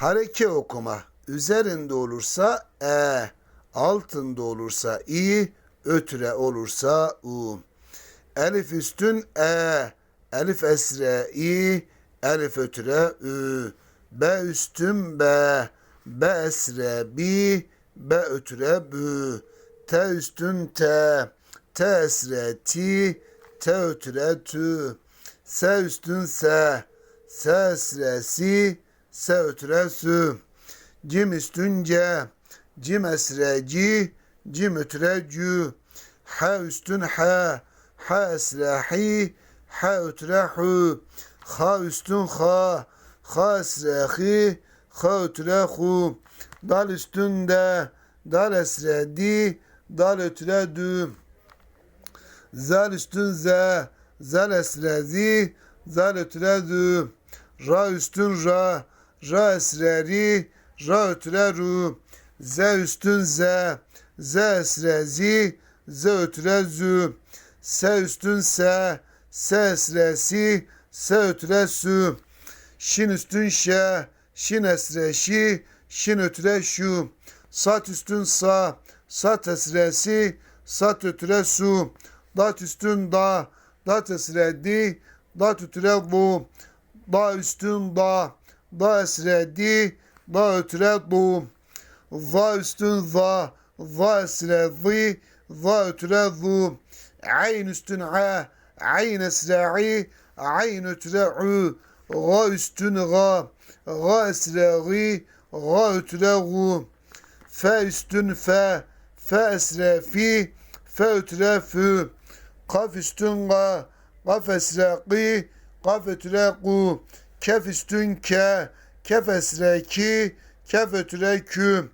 Hareke okuma üzerinde olursa e, altında olursa i, ötüre olursa u. Elif üstün e, elif esre i, elif ötüre ü. B üstün b, b esre bi, b ötüre bü. T üstün t, t esre ti, t ötüre tü. S üstün s, s esre si, s ötüre sü. Cim üstün c, cim esre ci, cim ötüre cü. H üstün h, h esre hi, h ötüre hu. H üstün ha, ha esre hi, ha ötüre hu. Dal üstün de, dal esre di, dal ötüre dü. Zal üstün z, zal esre zi, zal ötüre zü. Ra üstün ra, ra esre ri, ra ötüre ru. Z üstün z, z esre zi, z ötüre zü. S üstün s, s esre si, s ötüre sü. Şin üstün şe, şin esre şi, şin ötüre şu. Sat üstün sa, sat esre si, sat ötüre su. Dat üstün da, dat esre di, dat ötüre bu. Da üstün da, da esre di, da ötüre du. Va üstün za, za esre zi, za ötüre zu. Ayn üstün a, ayn esre i, ayn ötüre u. Ga üstün ga, ga esre gi, ga ötüre gu. Fe üstün fe, fe esre fi, fe ötüre fü. Kaf üstün ga, kaf esre ki, kaf ötüre ku. Kef üstün ke, kef esre ki, kef ötüre kü.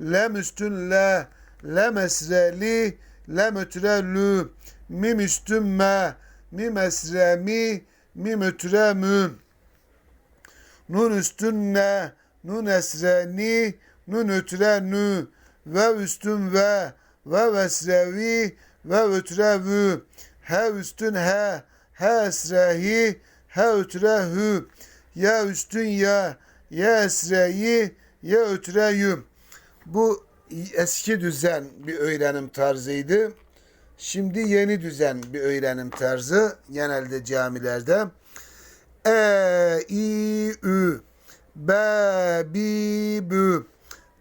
Lem üstün le, lem esre li, lem ötüre lü. Mim üstün me, mim esre mi, mim ötüre mü. Nun üstün ne, nun esre ni, nun ötüre nü. Ve üstün ve, ve esre vi, ve ötüre vü. He üstün he, he esre hi, he ötüre hü. Ya üstün ya, ya esre yi, ya ötüre yü. Bu eski düzen bir öğrenim tarzıydı. Şimdi yeni düzen bir öğrenim tarzı genelde camilerde. E, i, ü, b, bi, bü,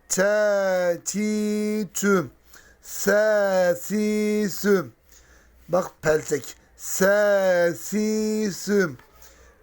te, ti, tü, se, si, sü. Bak peltek. Se, si, sü.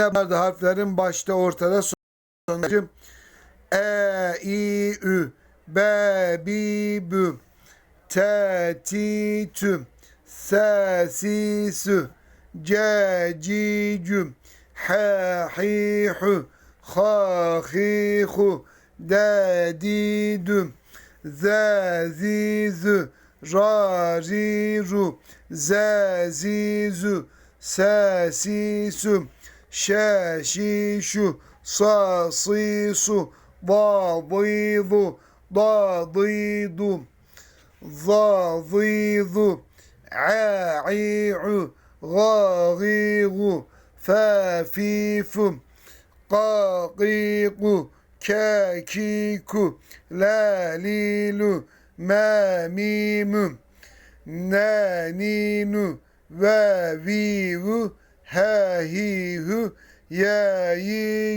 vardı harflerin başta ortada sonraki e, i, ü, b, bi, bü, te, ti, tü, se, si, sü, ce, ci, cüm, he, hi, hu, ha, hi, hu, de, di, düm, ze, zi, zü, ra, ri, ru, ze, zi, zü, se, si, sü, şe, şi, şu, sa, si, su, da, di, du, da, di, du, za, zi, zu, a, i, u, ga, gi, gu, fe, fi, fü, ka, gi, gu, ke, ki, ku, la, li, lu, me, mi, mü, ne, ni, nu, ve, vi, vu, he, hi, hu, ye, yi.